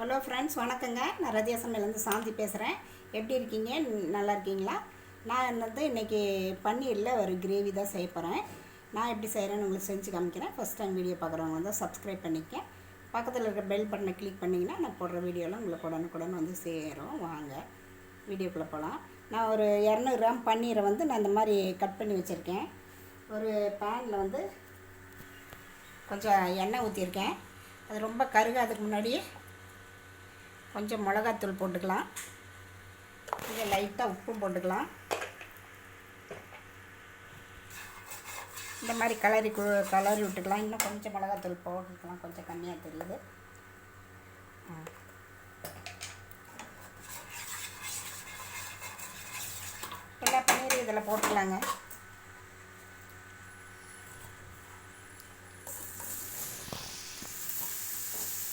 Hello friends வணக்கங்க. நான் ரதியா சமையலேருந்து சாந்தி பேசுகிறேன் எப்படி இருக்கீங்க? நல்லா இருக்கீங்களா? நான் வந்து இன்றைக்கி பன்னீரில் ஒரு கிரேவி தான் செய்ய போகிறேன் நான் எப்படி செய்கிறேன்னு உங்களுக்கு செஞ்சு காமிக்கிறேன். ஃபஸ்ட் டைம் வீடியோ பார்க்குறவங்க வந்து சப்ஸ்கிரைப் பண்ணிக்க. பக்கத்தில் இருக்க பெல் பட்டனை கிளிக் பண்ணிங்கன்னா நான் போடுற வீடியோலாம் உங்களுக்கு உடனுக்குடன் வந்து சேரும். வாங்க வீடியோக்குள்ளே போகலாம் நான் ஒரு இரநூறு கிராம் பன்னீரை வந்து நான் இந்த மாதிரி கட் பண்ணி வச்சுருக்கேன். ஒரு பேனில் வந்து கொஞ்சம் எண்ணெய் ஊற்றிருக்கேன் அது ரொம்ப கருகாதுக்கு முன்னாடியே கொஞ்சம் மிளகாத்தூள் போட்டுக்கலாம். கொஞ்சம் லைட்டாக உப்பும் போட்டுக்கலாம். இந்த மாதிரி கலரி கு கலரி விட்டுக்கலாம். இன்னும் கொஞ்சம் மிளகாத்தூள் போட்டுக்கலாம். கொஞ்சம் கம்மியாக தெரியுது. எல்லா பன்னீர் இதில் போட்டுக்கலாங்க.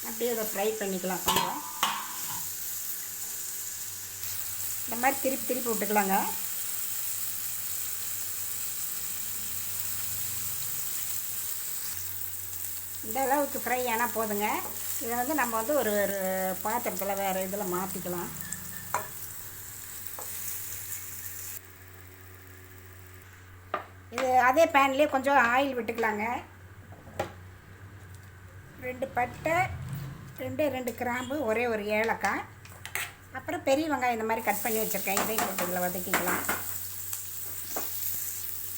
அப்படியே இதை ஃப்ரை பண்ணிக்கலாம் கொஞ்சம். இந்த மாதிரி திருப்பி திருப்பி விட்டுக்கலாங்க. இந்த அளவுக்கு ஃப்ரை ஆனால் போதுங்க. இதை வந்து நம்ம வந்து ஒரு ஒரு பாத்திரத்தில் வேறு இதில் மாற்றிக்கலாம் இது அதே பேன்லேயே கொஞ்சம் ஆயில் விட்டுக்கலாங்க. ரெண்டு பட்டை ரெண்டு ரெண்டு கிராம்பு ஒரே ஒரு ஏலக்காய். அப்புறம் பெரிய வெங்காயம் இந்த மாதிரி கட் பண்ணி வச்சுருக்கேன். இதையும் போட்டு இதில் வதக்கிக்கலாம்.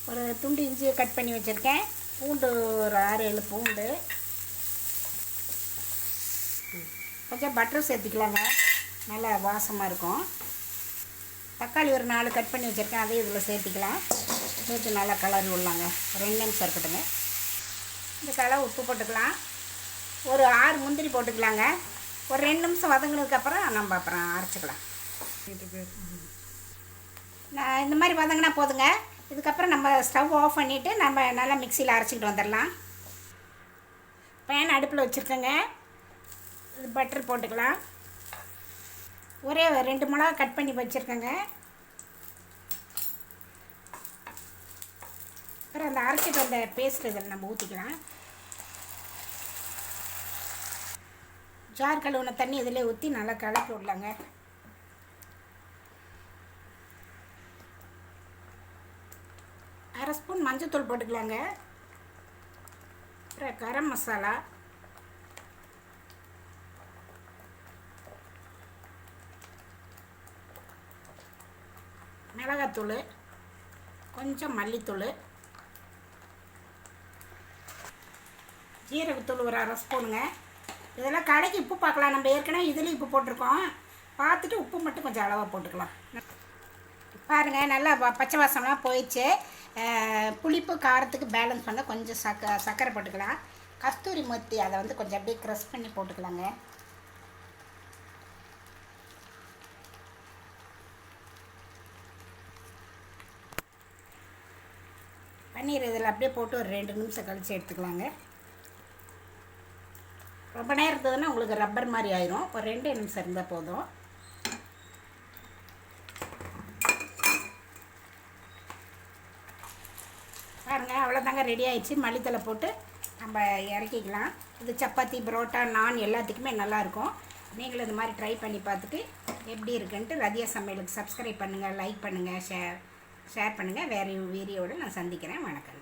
ஒரு துண்டு இஞ்சியை கட் பண்ணி வச்சுருக்கேன். பூண்டு ஒரு ஆறு ஏழு பூண்டு. கொஞ்சம் பட்டர் சேர்த்துக்கலாங்க. நல்லா வாசமாக இருக்கும். தக்காளி ஒரு நாலு கட் பண்ணி வச்சுருக்கேன். அதையும் இதில் சேர்த்துக்கலாம். சேர்த்து நல்லா கலரி விடலாங்க. ரெண்டு நிமிஷம் இருக்கட்டுங்க. இந்த கலர் உப்பு போட்டுக்கலாம். ஒரு ஆறு முந்திரி போட்டுக்கலாங்க. ஒரு ரெண்டு நிமிஷம் வதங்கினதுக்கப்புறம் நம்ம அப்புறம் அரைச்சிக்கலாம். நான் இந்த மாதிரி வதங்கினா போதுங்க. இதுக்கப்புறம் நம்ம ஸ்டவ் ஆஃப் பண்ணிவிட்டு நம்ம நல்லா மிக்சியில் அரைச்சிக்கிட்டு வந்துடலாம். பேன் அடுப்பில் வச்சுருக்கேங்க. இது பட்டர் போட்டுக்கலாம். ஒரே ரெண்டு மிளகா கட் பண்ணி வச்சுருக்கோங்க. அப்புறம் அந்த அரைச்சிட்டு வந்த பேஸ்ட் இதில் நம்ம ஊற்றிக்கலாம் ஜார் கழுவுன தண்ணி இதில் ஊற்றி நல்லா கலக்கி விடலாங்க. அரை ஸ்பூன் மஞ்சத்தூள் போட்டுக்கலாங்க. அப்புறம் கரம் மசாலா. மிளகாத்தூள். கொஞ்சம் மல்லித்தூள். ஜீரகத்தூள் ஒரு அரை ஸ்பூனுங்க. இதெல்லாம் கடைக்கு உப்பு பார்க்கலாம். நம்ம ஏற்கனவே இதுலேயும் உப்பு போட்டிருக்கோம். பார்த்துட்டு உப்பு மட்டும் கொஞ்சம் அளவாக போட்டுக்கலாம். பாருங்கள் நல்லா பச்சை வாசம்லாம் போயிடுச்சு. புளிப்பு காரத்துக்கு பேலன்ஸ் பண்ண கொஞ்சம் சக்க சர்க்கரை போட்டுக்கலாம். கஸ்தூரி மத்தி அதை வந்து கொஞ்சம் அப்படியே க்ரஷ் பண்ணி போட்டுக்கலாங்க. பன்னீர் இதில் அப்படியே போட்டு ஒரு ரெண்டு நிமிஷம் கழித்து எடுத்துக்கலாங்க. ரொம்ப நேரம் இருந்ததுன்னா உங்களுக்கு ரப்பர் மாதிரி ஆயிரும். ஒரு ரெண்டு நிமிஷம் இருந்தால் போதும். பாருங்க அவ்வளோதாங்க ரெடி ஆயிடுச்சு. மல்லித்தலை போட்டு நம்ம இறக்கிக்கலாம். இது சப்பாத்தி பரோட்டா நான் எல்லாத்துக்குமே நல்லாயிருக்கும். நீங்களும் இந்த மாதிரி ட்ரை பண்ணி பார்த்துட்டு எப்படி இருக்குன்ட்டு ரதியா சமையலுக்கு சப்ஸ்கிரைப் பண்ணுங்கள் லைக் பண்ணுங்கள் ஷேர் ஷேர் பண்ணுங்கள் வேறு வீடியோவோட நான் சந்திக்கிறேன். வணக்கம்.